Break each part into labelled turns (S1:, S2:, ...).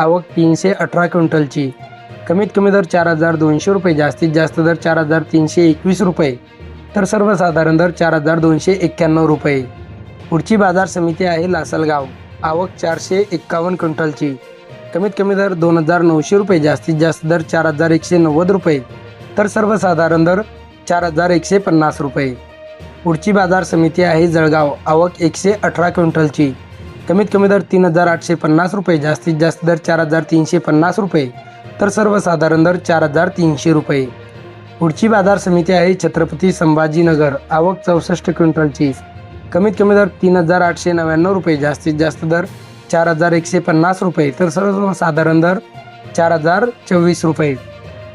S1: आवक तीनशे अठरा क्विंटलची. कमीत कमी दर चार हजार दोनशे रुपये जास्तीत जास्त दर चार हजार तीनशे एकवीस रुपये तर सर्वसाधारण दर चार हजार दोनशे एक्क्याण्णव रुपये. पुढची बाजार समिती आहे लासलगाव. आवक चारशे एक्कावन्न क्विंटलची. कमीत कमी दर दोन हजार नऊशे रुपये जास्तीत जास्त दर चार हजार एकशे नव्वद रुपये तर सर्वसाधारण दर चार हजार एकशे पन्नास रुपये. पुढची बाजार समिती आहे जळगाव. आवक एकशे अठरा क्विंटलची. कमीत कमी दर तीन हजार आठशे पन्नास रुपये जास्तीत जास्त दर चार हजार तीनशे पन्नास रुपये तर सर्वसाधारण दर चार हजार तीनशे रुपये. पुढची बाजार समिती आहे छत्रपती संभाजीनगर आवक चौसष्ट क्विंटलची कमीत कमी दर तीन हजार आठशे नव्याण्णव रुपये जास्तीत जास्त दर चार हजार एकशे पन्नास रुपये तर सर्वसाधारण दर चार हजार चोवीस रुपये.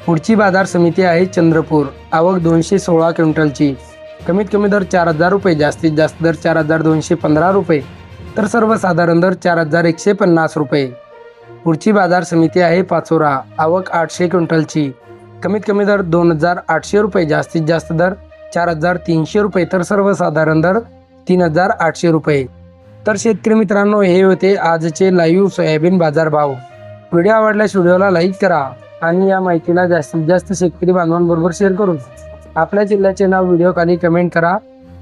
S1: पुढची बाजार समिती आहे चंद्रपूर आवक दोनशे सोळा क्विंटलची कमीत कमी दर चार हजार रुपये जास्तीत जास्त दर चार हजार दोनशे पंधरा रुपये तर सर्वसाधारण दर चार हजार एकशे पन्नास रुपये. पुढची बाजार समिती आहे पाचोरा. आवक आठशे क्विंटलची. कमीत कमी दर दोन हजार आठशे रुपये. जास्तीत जास्त दर चार हजार तीनशे रुपये. तर सर्वसाधारण दर तीन हजार आठशे रुपये. तर शेतकरी मित्रांनो हे होते आजचे लाईव्ह सोयाबीन बाजार भाव व्हिडिओ आवडल्यास व्हिडिओला लाईक करा आणि या माहितीला जास्तीत जास्त शेतकरी बांधवांबरोबर शेअर करून आपल्या जिल्ह्याचे नाव व्हिडिओ खाली कमेंट करा.